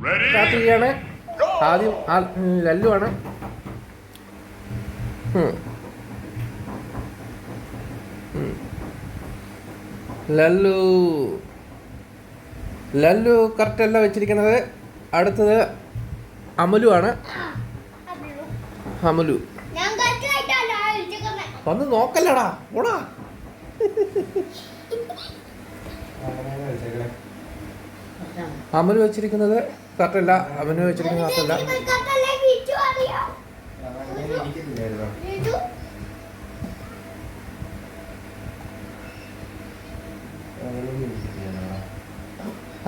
Start ചെയ്യാണ്. ആദ്യം ലല്ലു ആണ്. ലല്ലു. ലല്ലു കറക്റ്റ് അല്ല വെച്ചിരിക്കുന്നത്. അടുത്തത് അമലു ആണ്. അമലു. വന്ന് നോക്കല്ലടാ. ഓടാ അമലു വെച്ചിരിക്കുന്നത് കറക്റ്റല്ല അമന് വെച്ചിരിക്കുന്നത് കറക്റ്റല്ല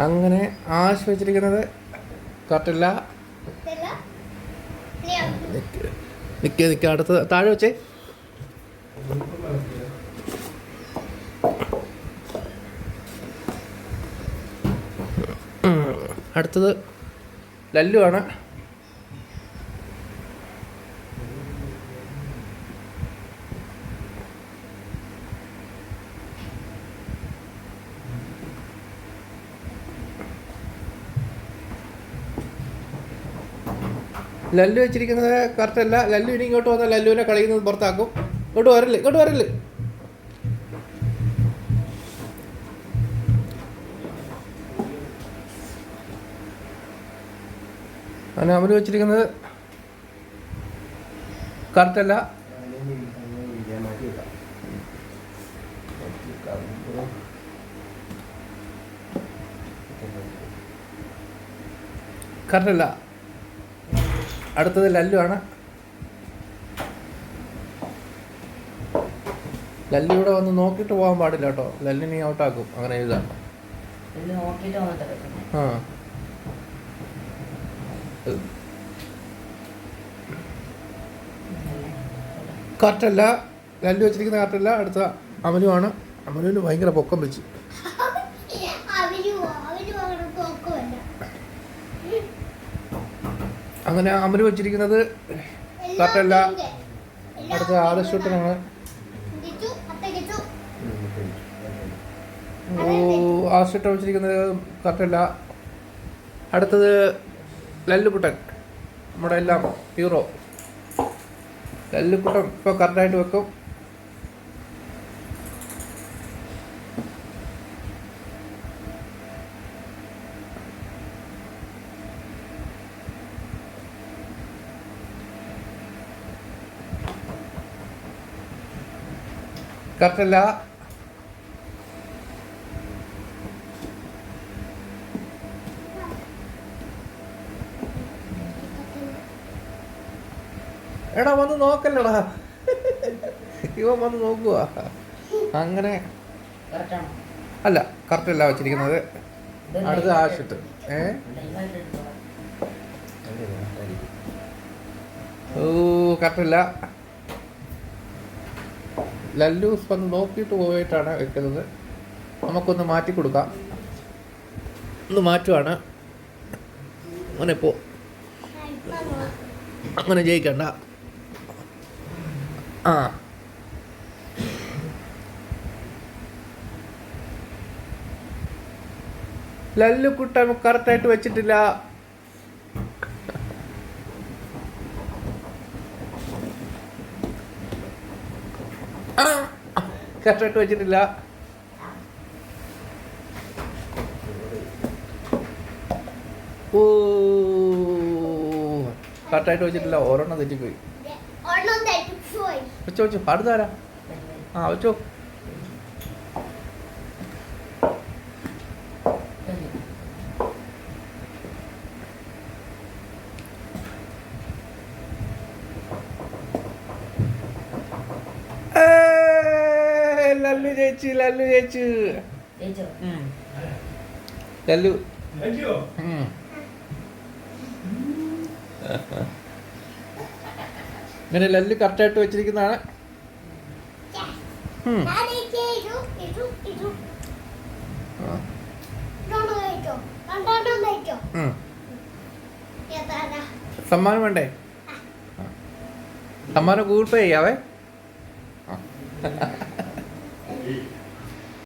അങ്ങനെ ആശ് വെച്ചിരിക്കുന്നത് കറക്റ്റല്ല നിക്കേ നിക്ക അടുത്ത് താഴെ വെച്ചേ. അടുത്തത് ലല്ലു ആണ്. ലല്ലു വെച്ചിരിക്കുന്നത് കറക്റ്റല്ല ലല്ലു ഇനി ഇങ്ങോട്ട് വന്നാൽ ലല്ലുവിനെ കളിക്കുന്നത് പുറത്താക്കും. ഇങ്ങോട്ട് വരല്ലേ ഇങ്ങോട്ട് വരല്ലേ അങ്ങനെ അവർ വെച്ചിരിക്കുന്നത് കറക്റ്റല്ല കറക്റ്റല്ല അടുത്തത് ലല്ലു ആണ്. ലല്ലു ഇവിടെ വന്ന് നോക്കിയിട്ട് പോകാൻ പാടില്ല കേട്ടോ. ലല്ലിനെ ഔട്ടാക്കും അങ്ങനെ എഴുതാം. ആ. കറക്റ്റല്ല ലല്ലു വെച്ചിരിക്കുന്ന കാറ്റല്ല അടുത്ത അമലുവാണ്. അമലുവിന് ഭയങ്കര പൊക്കം വെച്ച്. അങ്ങനെ അമലു വെച്ചിരിക്കുന്നത് കാറ്റല്ല അടുത്ത കിച്ചു. ഓ ആദർശൂട്ടൻ വെച്ചിരിക്കുന്നത് കറക്റ്റല്ല അടുത്തത് ലല്ലുക്കുട്ടൻ നമ്മുടെ എല്ലാം ഹീറോ ലല്ലുകുട്ടൻ ഇപ്പോൾ കറക്റ്റായിട്ട് വെക്കും. കറക്റ്റല്ല എടാ വന്ന് നോക്കല്ലടാ. ഇവൻ വന്ന് നോക്കുക അങ്ങനെ. അല്ല കറക്റ്റ് അല്ല വെച്ചിരിക്കുന്നത്. അടുത്ത ആവശ്യത്ത് ഏ? ഓ ലല്ലൂസ് വന്ന് നോക്കിയിട്ട് പോയിട്ടാണ് വെക്കുന്നത്. നമുക്കൊന്ന് മാറ്റി കൊടുക്കാം. ഒന്ന് മാറ്റുവാണ്. അങ്ങനെ പോ. അങ്ങനെ ജയിക്കണ്ട. ആ. ലല്ലുക്കുട്ടൻ കറക്റ്റായിട്ട് വെച്ചിട്ടില്ല. കറക്റ്റായിട്ട് വെച്ചിട്ടില്ല. ഓ കറക്റ്റായിട്ട് വെച്ചിട്ടില്ല. ഓരോണ്ണം തെറ്റിപ്പോയി. വെച്ചോ വെച്ചോ പാടുതാരാ ആ വെച്ചോ. ലല്ലു ജയിച്ചു ലല്ലു ജയിച്ചോ. ലല്ലു. ഉം. ഇങ്ങനെ ലെല്ല് കറക്റ്റായിട്ട് വെച്ചിരിക്കുന്നതാണ്? സമ്മാനം വേണ്ടേ? സമ്മാനം ഗൂഗിൾ പേ ചെയ്യാവേ.